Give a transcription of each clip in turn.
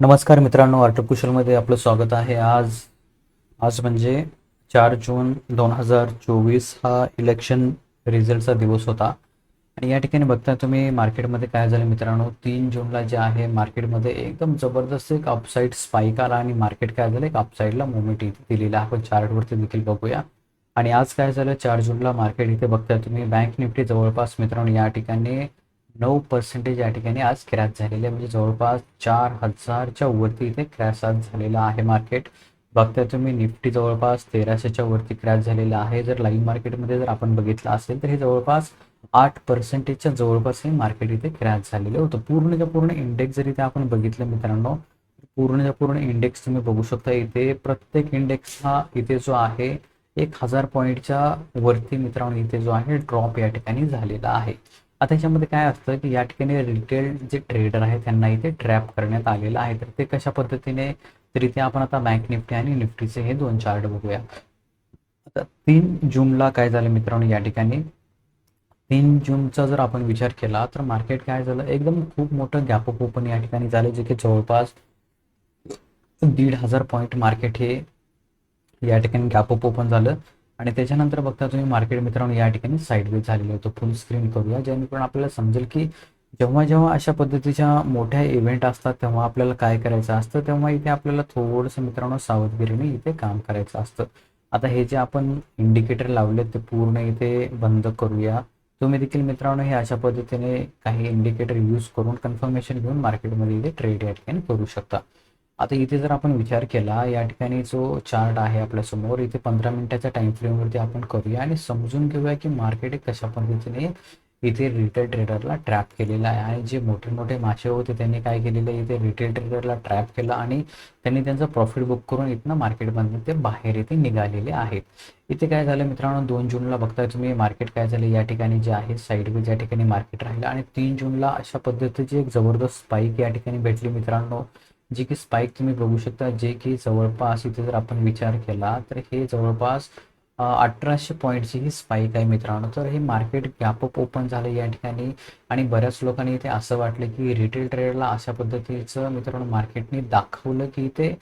नमस्कार मित्रांनो आर्टकुशलमध्ये आपलं स्वागत आहे. आज आज म्हणजे चार जून दोन हजार चोवीस हा इलेक्शन रिझल्टचा दिवस होता. आणि या ठिकाणी बघता तुम्ही मार्केटमध्ये काय झालं मित्रांनो तीन जूनला जे आहे मार्केटमध्ये एकदम जबरदस्त एक अपसाईड स्पाईक आला आणि मार्केट काय झालं एक अपसाईडला मुवमेंट इथे दिलेला आपण चार्टवरती देखील बघूया. आणि आज काय झालं चार जूनला मार्केट इथे बघताय तुम्ही बँक निफ्टी जवळपास मित्रांनो या ठिकाणी नऊ पर्सेंटेज या ठिकाणी आज क्रॅश झालेले आहे. म्हणजे जवळपास चार हजारच्या वरती इथे क्रॅश आज झालेला आहे मार्केट बघताय तुम्ही निफ्टी जवळपास तेराशेच्या वरती क्रॅश झालेला आहे. जर लाईव्ह मार्केटमध्ये जर आपण बघितलं असेल तर हे जवळपास आठ पर्सेंटेजच्या जवळपास हे मार्केट इथे क्रॅश झालेलं होतं. पूर्णच्या पूर्ण इंडेक्स जर इथे आपण बघितलं मित्रांनो पूर्णच्या पूर्ण इंडेक्स तुम्ही बघू शकता इथे प्रत्येक इंडेक्स हा इथे जो आहे एक हजार पॉईंटच्या वरती मित्रांनो इथे जो आहे ड्रॉप या ठिकाणी झालेला आहे. आता याच्यामध्ये काय असतं की या ठिकाणी रिटेल जे ट्रेडर आहेत त्यांना इथे ट्रॅप करण्यात आलेलं आहे. तर ते कशा पद्धतीने तर इथे आपण आता बँक निफ्टी आणि निफ्टीचे हे दोन चार्ट बघूया. आता तीन जूनला काय झालं मित्रांनो या ठिकाणी? तीन जूनचा जर आपण विचार केला तर मार्केट काय झालं? एकदम खूप मोठं गॅप अप ओपन या ठिकाणी झालं जे की जवळपास दीड हजार पॉईंट मार्केट हे या ठिकाणी गॅप अप ओपन झालं. आणि त्याच्यानंतर बघता तुम्ही मार्केट मित्रांनो या ठिकाणी साईडवेज झालेलं होतं फुल स्क्रीन करूया जेणेकरून आपल्याला समजेल की जेव्हा जेव्हा अशा पद्धतीच्या मोठ्या इव्हेंट असतात तेव्हा आपल्याला काय करायचं असतं तेव्हा इथे आपल्याला थोडंसं मित्रांनो सावधगिरीने इथे काम करायचं असतं. आता हे जे आपण इंडिकेटर लावले ते पूर्ण इथे बंद करूया. तुम्ही देखील मित्रांनो हे अशा पद्धतीने काही इंडिकेटर यूज करून कन्फर्मेशन घेऊन मार्केटमध्ये इथे ट्रेड या ठिकाणी करू शकता. आता इथे जर आपण विचार केला या ठिकाणी जो चार्ट आहे आपल्यासमोर इथे पंधरा मिनिटाच्या टाइम फ्रेमवरती आपण करूया आणि समजून घेऊया की मार्केट कशा पद्धतीने इथे रिटेल ट्रेडरला ट्रॅप केलेला आहे. आणि जे मोठे मोठे मासे होते त्यांनी काय केलेलं आहे? इथे रिटेल ट्रेडरला ट्रॅप केलं आणि त्यांनी त्यांचं प्रॉफिट बुक करून इथनं मार्केटमधून ते बाहेर इथे निघालेले आहेत. इथे काय झालं मित्रांनो? दोन जूनला बघताय तुम्ही मार्केट काय झालं? या ठिकाणी जे आहे साईडवेज या ठिकाणी मार्केट राहिलं. आणि तीन जूनला अशा पद्धतीची एक जबरदस्त स्पाईक या ठिकाणी भेटली मित्रांनो. जी की स्पाईक तुम्ही बघू शकता जे की जवळपास इथे जर आपण विचार केला तर हे जवळपास अठराशे पॉईंटची ही स्पाईक आहे मित्रांनो. तर हे मार्केट गॅपअप ओपन झालं या ठिकाणी आणि बऱ्याच लोकांनी इथे असं वाटलं की रिटेल ट्रेडरला अशा पद्धतीचं मित्रांनो मार्केटने दाखवलं की इथे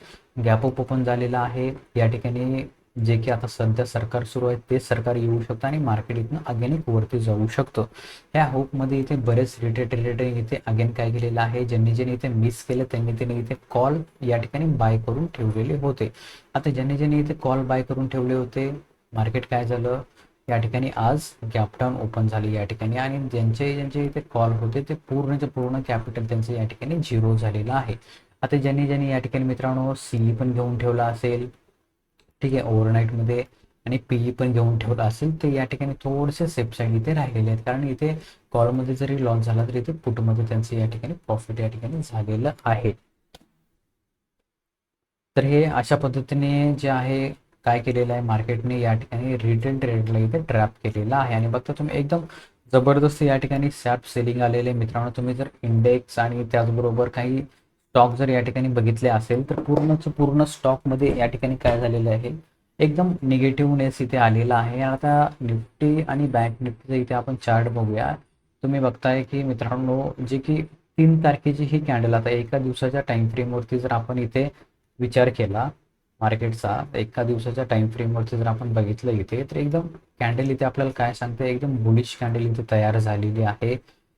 गॅपअप ओपन झालेलं आहे. या ठिकाणी जे की आता सध्या सरकार सुरू आहे ते सरकार येऊ शकतं आणि मार्केट इथनं अगेन वरती जाऊ शकतं. ह्या होपमध्ये इथे बरेच रिटेड रिलेटेड इथे अगेन काय केलेलं आहे ज्यांनी ज्यांनी इथे मिस केलं त्यांनी त्यांनी इथे कॉल या ठिकाणी बाय करून ठेवलेले होते. आता ज्यांनी ज्यांनी इथे कॉल बाय करून ठेवले होते मार्केट काय झालं? या ठिकाणी आज गॅपडाऊन ओपन झाली या ठिकाणी आणि ज्यांचे ज्यांचे इथे कॉल होते ते पूर्णचे पूर्ण कॅपिटल त्यांचं या ठिकाणी झिरो झालेलं आहे. आता ज्यांनी ज्यांनी या ठिकाणी मित्रांनो सी पण घेऊन ठेवला असेल ठीक आहे ओव्हरनाईटमध्ये आणि पीई पण घेऊन ठेवला असेल तर या ठिकाणी थोडेसे सेफ साईड इथे राहिलेले आहेत. कारण इथे कॉलमध्ये जरी लॉस झाला तरी इथे पुटमध्ये त्यांचं या ठिकाणी प्रॉफिट या ठिकाणी झालेलं आहे. तर हे अशा पद्धतीने जे आहे काय केलेलं आहे मार्केटने या ठिकाणी रिटेल ट्रेडला इथे ट्रॅप केलेला आहे. आणि बघता तुम्ही एकदम जबरदस्त या ठिकाणी सॅप सेलिंग आलेले मित्रांनो तुम्ही जर इंडेक्स आणि त्याचबरोबर काही स्टॉक जर या ठिकाणी बघितले असेल तर पूर्णच पूर्ण स्टॉकमध्ये या ठिकाणी काय झालेलं आहे? एकदम निगेटिव्हनेस इथे आलेला आहे. आता निफ्टी आणि बँक निफ्टीचा इथे आपण चार्ट बघूया तुम्ही बघताय की मित्रांनो जे की तीन तारखेची ही कॅन्डल आता एका दिवसाच्या टाइम फ्रेमवरती जर आपण इथे विचार केला मार्केटचा एका दिवसाच्या टाइम फ्रेमवरती जर आपण बघितलं इथे तर एकदम कॅन्डल इथे आपल्याला काय सांगते एकदम बुलिश कॅन्डल इथे तयार झालेली आहे.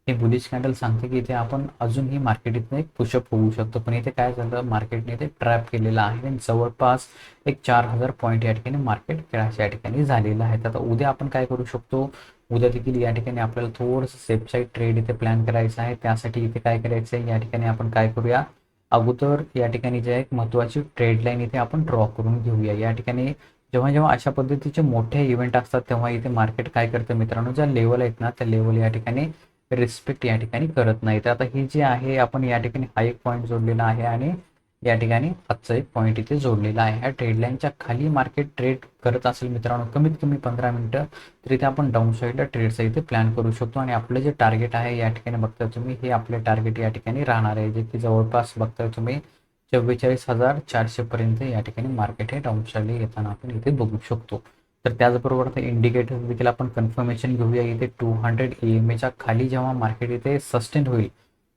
हे बुलिश कॅन्डल सांगते की इथे आपण अजूनही मार्केट इथं एक पुशअप होऊ शकतो. पण इथे काय झालं? मार्केटने इथे ट्रॅप केलेलं आहे आणि जवळपास एक चार हजार पॉईंट या ठिकाणी मार्केट खेळाच्या या ठिकाणी झालेलं आहे. आता उद्या आपण काय करू शकतो? उद्या देखील या ठिकाणी आपल्याला थोडंसं सेफ साईड ट्रेड इथे प्लॅन करायचं आहे. त्यासाठी इथे काय करायचं आहे? या ठिकाणी आपण काय करूया? अगोदर या ठिकाणी जे एक महत्त्वाची ट्रेड लाईन इथे आपण ड्रॉ करून घेऊया. या ठिकाणी जेव्हा जेव्हा अशा पद्धतीचे मोठे इव्हेंट असतात तेव्हा इथे मार्केट काय करतं मित्रांनो? ज्या लेवल आहेत ना त्या लेवल या ठिकाणी रिस्पेक्ट या ठिकाणी करत नाही. तर आता ही जी आहे आपण या ठिकाणी हा एक पॉईंट जोडलेला आहे आणि या ठिकाणी आजचा एक पॉईंट इथे जोडलेला आहे. ह्या ट्रेडलाईनच्या खाली मार्केट ट्रेड करत असेल मित्रांनो कमीत कमी पंधरा मिनटं तर इथे आपण डाऊन साईडला ट्रेडचा इथे प्लॅन करू शकतो. आणि आपलं जे टार्गेट आहे या ठिकाणी बघताय तुम्ही हे आपले टार्गेट या ठिकाणी राहणार आहे. जे की जवळपास बघताय तुम्ही चव्वेचाळीस हजार चारशे पर्यंत या ठिकाणी मार्केट हे डाऊन साईडला येताना आपण इथे बघू शकतो. तर त्याचबरोबर आता इंडिकेटर देखील आपण कन्फर्मेशन घेऊया. इथे टू हंड्रेड ई एम एच्या खाली जेव्हा मार्केट इथे सस्टेन होईल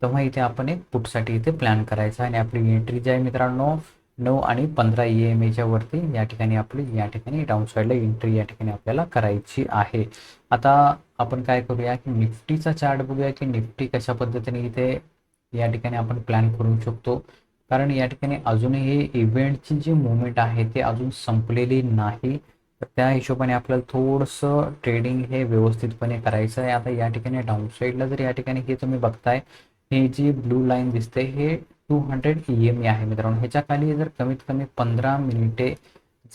तेव्हा इथे आपण एक पुटसाठी इथे प्लॅन करायचा आणि आपली एंट्री जी आहे मित्रांनो नऊ आणि पंधरा ई एम एच्या वरती या ठिकाणी आपली या ठिकाणी डाऊन साईडला एंट्री या ठिकाणी आपल्याला करायची आहे. आता आपण काय करूया की निफ्टीचा चार्ट बघूया की निफ्टी कशा पद्धतीने इथे या ठिकाणी आपण प्लॅन करू शकतो. कारण या ठिकाणी अजूनही इव्हेंटची जी मुवमेंट आहे ते अजून संपलेली नाही. तर त्या हिशोबाने आपल्याला थोडंसं ट्रेडिंग हे व्यवस्थितपणे करायचं आहे. आता या ठिकाणी डाऊन साईडला जर या ठिकाणी हे तुम्ही बघताय हे जी ब्लू लाईन दिसते हे two hundred E M A आहे मित्रांनो. ह्याच्या खाली जर कमीत कमी पंधरा मिनिटे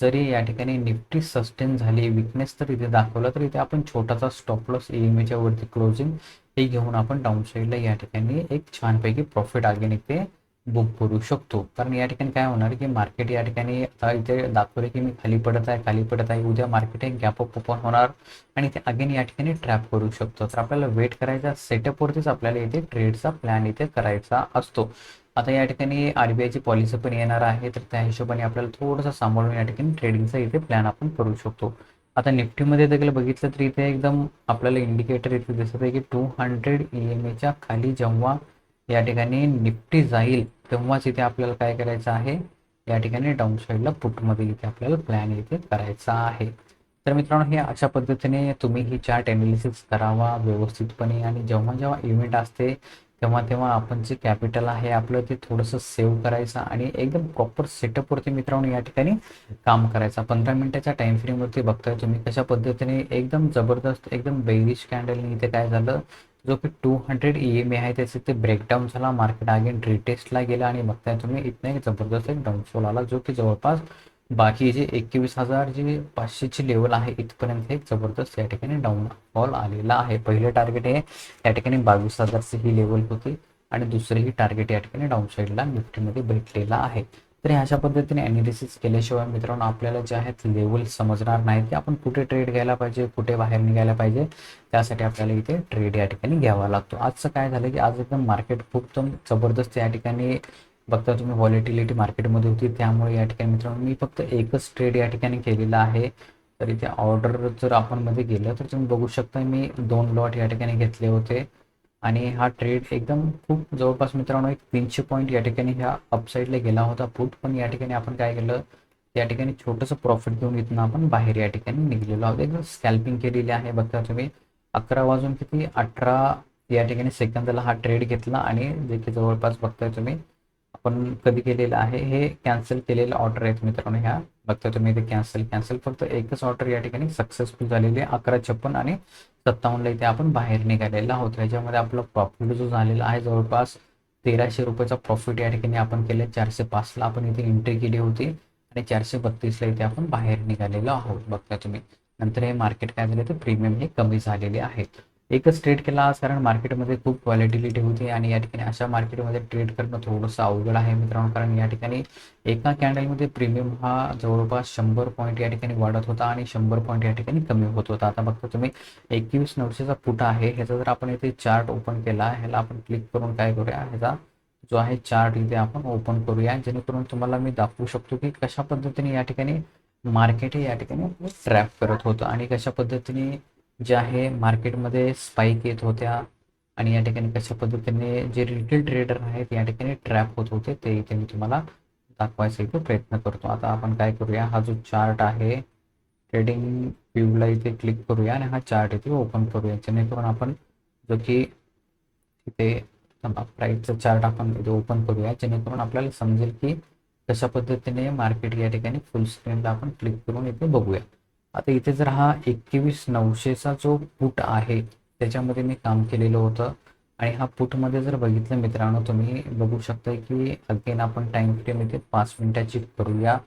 जरी या ठिकाणी निफ्टी सस्टेन झाली विकनेस तर इथे दाखवला तर इथे आपण छोटासा स्टॉप लॉस ई एम एच्या वरती क्लोजिंग हे घेऊन आपण डाऊन साईडला या ठिकाणी एक छानपैकी प्रॉफिट आगे निघते बुक करू शकतो. कारण या ठिकाणी काय होणार की मार्केट या ठिकाणी आता इथे दाखवले की मी खाली पडत आहे खाली पडत आहे. उद्या मार्केट एक गॅप अप ओपन होणार आणि ते अगेन या ठिकाणी ट्रॅप करू शकतो. तर आपल्याला वेट करायचा सेटअपवरतीच आपल्याला इथे ट्रेडचा प्लॅन इथे करायचा असतो. आता या ठिकाणी आर बी आयची पॉलिसी पण येणार आहे. तर त्या हिशोबाने आपल्याला थोडंसं सांभाळून या ठिकाणी ट्रेडिंगचा इथे प्लॅन आपण करू शकतो. आता निफ्टीमध्ये देखील बघितलं तर इथे एकदम आपल्याला इंडिकेटर इथे दिसत आहे की टू हंड्रेड ई एम एच्या खाली जेव्हा या ठिकाणी निफ्टी जाईल तेव्हाच इथे आपल्याला काय करायचं आहे? या ठिकाणी डाऊन साईडला पुटमध्ये इथे आपल्याला प्लॅन इथे करायचा आहे. तर मित्रांनो हे अशा पद्धतीने तुम्ही ही चार्ट एनालिसिस करावा व्यवस्थितपणे आणि जेव्हा जेव्हा इव्हेंट असते तेव्हा तेव्हा आपण जे कॅपिटल आहे आपलं ते थोडंसं सेव्ह करायचं आणि एकदम प्रॉपर सेटअपवरती मित्रांनो या ठिकाणी काम करायचं. पंधरा मिनिटाच्या टाइम फ्रेमवरती बघताय तुम्ही कशा पद्धतीने एकदम जबरदस्त एकदम बेरिश कॅन्डलने इथे काय झालं? जो की two hundred E M A आहे त्याचं ते ब्रेकडाऊन झाला मार्केट अगेन रिटेस्टला गेला आणि बघताय तुम्ही इथनं एक जबरदस्त एक डाऊनफॉल आला जो की जवळपास बाकी जे एकवीस हजार जी पाचशेची लेवल आहे इथपर्यंत एक जबरदस्त या ठिकाणी डाऊनफॉल आलेला आहे. पहिले टार्गेट हे या ठिकाणी बावीस हजारची ही लेवल होती आणि दुसरेही टार्गेट या ठिकाणी डाऊन साईडला निफ्टीमध्ये भेटलेला आहे. तर अशा पद्धतीने अनालिसिस केल्याशिवाय मित्रांनो आपल्याला जे आहेत लेवल समजणार नाहीत. की आपण कुठे ट्रेड घ्यायला पाहिजे कुठे बाहेर निघायला पाहिजे त्यासाठी आपल्याला इथे ट्रेड या ठिकाणी घ्यावा लागतो. आजचं काय झालं की आज एकदम मार्केट खूप एकदम जबरदस्त या ठिकाणी बघता तुम्ही व्हॉलिटिलिटी मार्केटमध्ये होती. त्यामुळे या ठिकाणी मित्रांनो मी फक्त एकच ट्रेड या ठिकाणी केलेला आहे. तर इथे ऑर्डर जर आपण मध्ये गेलं तर तुम्ही बघू शकता मी दोन लॉट या ठिकाणी घेतले होते. आणि हा ट्रेड एकदम खूप जवळपास मित्रांनो एक तीनशे पॉईंट या ठिकाणी ह्या अपसाईडला गेला होता पुट पण या ठिकाणी आपण काय केलं? या ठिकाणी छोटंसं प्रॉफिट घेऊन इथून आपण बाहेर या ठिकाणी निघलेलो आहोत. एकदम स्कॅल्पिंग केलेली आहे बघता तुम्ही. अकरा वाजून किती? अठरा या ठिकाणी सेकंदाला हा ट्रेड घेतला आणि जे की जवळपास बघताय तुम्ही आपण कधी केलेलं आहे हे कॅन्सल केलेलं ऑर्डर आहेत मित्रांनो ह्या. बघता तुम्ही इथे कॅन्सल कॅन्सल फक्त एकच ऑर्डर या ठिकाणी सक्सेसफुल झालेली आहे. अकरा छप्पन आणि सत्तावन्नला इथे आपण बाहेर निघालेला आहोत. त्याच्यामध्ये आपला प्रॉफिट जो झालेला आहे जवळपास तेराशे रुपयाचा प्रॉफिट या ठिकाणी आपण केलं. चारशे पाचला आपण इथे एंट्री केली होती आणि चारशे बत्तीसला इथे आपण बाहेर निघालेलो आहोत. बघता तुम्ही. नंतर हे मार्केट काय झालं? तर प्रीमियम हे कमी झालेले आहेत एकच ट्रेड केला आज कारण मार्केटमध्ये खूप क्वालिटिलिटी होती आणि या ठिकाणी अशा मार्केटमध्ये ट्रेड करणं थोडंसं अवघड आहे मित्रांनो. कारण या ठिकाणी एका कॅन्डलमध्ये प्रीमियम हा जवळपास शंभर पॉईंट या ठिकाणी वाढत होता आणि शंभर पॉईंट या ठिकाणी कमी होत होता. आता बघता तुम्ही एकवीस नऊशेचा फुट आहे. ह्याचा जर आपण इथे चार्ट ओपन केला ह्याला आपण क्लिक करून काय करूया ह्याचा जो आहे चार्ट इथे आपण ओपन करूया. जेणेकरून तुम्हाला मी दाखवू शकतो की कशा पद्धतीने या ठिकाणी मार्केट हे या ठिकाणी ट्रॅप करत होतं आणि कशा पद्धतीने जे आहे मार्केटमध्ये स्पाईक येत होत्या आणि या ठिकाणी कशा पद्धतीने जे रिटेल ट्रेडर आहेत या ठिकाणी ट्रॅप होत होते ते इथे मी तुम्हाला दाखवायचा इथे प्रयत्न करतो. आता आपण काय करूया हा जो चार्ट आहे ट्रेडिंग व्ह्यूला इथे क्लिक करूया आणि हा चार्ट इथे ओपन करूया. जेणेकरून आपण जो की इथे प्राईसचा चार्ट आपण इथे ओपन करूया. जेणेकरून आपल्याला समजेल की कशा पद्धतीने मार्केट या ठिकाणी फुल स्क्रीनला आपण क्लिक करून इथे बघूया. आता इथे जर हा एकवीस नऊशेचा जो पुट आहे त्याच्यामध्ये मी काम केलेलं होतं. आणि हा पुटमध्ये जर बघितलं मित्रांनो तुम्ही बघू शकता की अगेन आपण टाइम फ्रेम इथे पाच मिनिटाची करूया.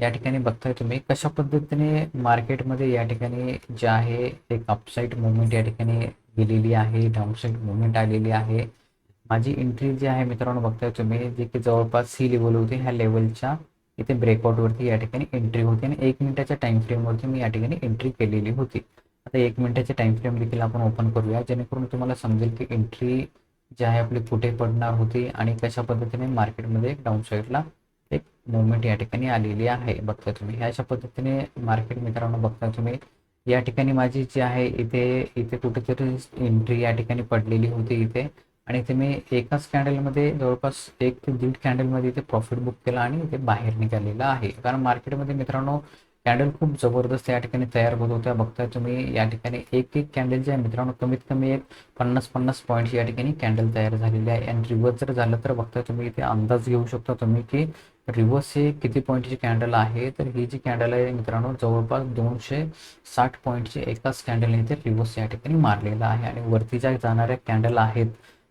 या ठिकाणी बघताय तुम्ही कशा पद्धतीने मार्केटमध्ये या ठिकाणी जे आहे एक अपसाईड मुवमेंट या ठिकाणी गेलेली आहे डाऊनसाईड मुवमेंट आलेली आहे. माझी एंट्री जी आहे मित्रांनो बघताय तुम्ही जे की जवळपास सी लेवल होती ह्या लेवलच्या इथे ब्रेकआउटवरती या ठिकाणी एंट्री होती आणि एक मिनिटाच्या टाईम फ्रेमवरती मी या ठिकाणी एंट्री केलेली होती. आता एक मिनिटाचे टाईम फ्रेम देखील आपण ओपन करूया जेणेकरून तुम्हाला समजेल की एंट्री जी आहे आपली कुठे पडणार होती आणि कशा पद्धतीने मार्केटमध्ये एक डाऊन साईडला एक मुवमेंट या ठिकाणी आलेली आहे. बघता तुम्ही ह्या अशा पद्धतीने मार्केट मित्रांनो बघता तुम्ही. या ठिकाणी माझी जी आहे इथे इथे कुठेतरी एंट्री या ठिकाणी पडलेली होती इथे. आणि इथे मी एकाच कॅन्डलमध्ये जवळपास एक ते दीड कॅन्डलमध्ये इथे प्रॉफिट बुक केला आणि इथे बाहेर निघालेला आहे. कारण मार्केटमध्ये मित्रांनो कॅन्डल खूप जबरदस्त या ठिकाणी तयार होत होत्या. बघताय तुम्ही या ठिकाणी एक एक कॅन्डल जे आहे मित्रांनो कमीत कमी एक पन्नास पन्नास पॉईंट या ठिकाणी कॅन्डल तयार झालेली आहे. आणि रिव्हर्स जर झालं तर बघताय तुम्ही इथे अंदाज घेऊ शकता तुम्ही की रिव्हर्स हे किती पॉईंटची कॅन्डल आहे. तर ही जी कॅन्डल आहे मित्रांनो जवळपास दोनशे साठ पॉईंटची एकाच कॅन्डलने इथे रिव्हर्स या ठिकाणी मारलेला आहे. आणि वरती ज्या जाणाऱ्या कॅन्डल आहेत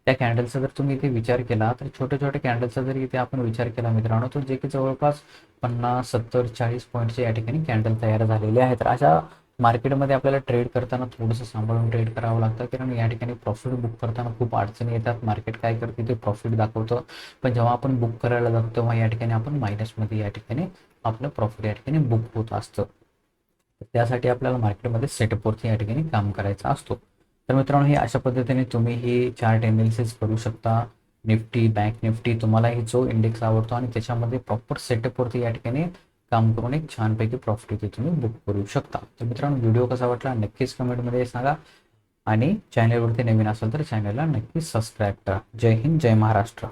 त्या कॅन्डलचा जर तुम्ही इथे विचार केला तर छोट्या छोट्या कॅन्डलचा जर इथे आपण विचार केला मित्रांनो तर जे की जवळपास पन्नास सत्तर चाळीस पॉईंटचे या ठिकाणी कॅन्डल तयार झालेले आहेत. तर अशा मार्केटमध्ये आपल्याला ट्रेड करताना थोडंसं सांभाळून ट्रेड करावं लागतं कारण या ठिकाणी प्रॉफिट बुक करताना खूप अडचणी येतात. मार्केट काय करते ते प्रॉफिट दाखवतं. पण जेव्हा आपण बुक करायला जातो तेव्हा या ठिकाणी आपण मायनसमध्ये या ठिकाणी आपलं प्रॉफिट या ठिकाणी बुक होत असतं. त्यासाठी आपल्याला मार्केटमध्ये सेटअपवरती या ठिकाणी काम करायचं असतो. तर मित्रांनो हे अशा पद्धतीने तुम्ही ही चार्ट एनालिसिस करू शकता. निफ्टी बँक निफ्टी तुम्हालाही जो इंडेक्स आवडतो आणि त्याच्यामध्ये प्रॉपर सेटअपवरती या ठिकाणी काम करून एक छानपैकी प्रॉफिट इथे तुम्ही बुक करू शकता. तर मित्रांनो व्हिडिओ कसा वाटला नक्कीच कमेंटमध्ये सांगा. आणि चॅनलवरती नवीन असेल तर चॅनलला नक्कीच सबस्क्राईब करा. जय हिंद जय महाराष्ट्र.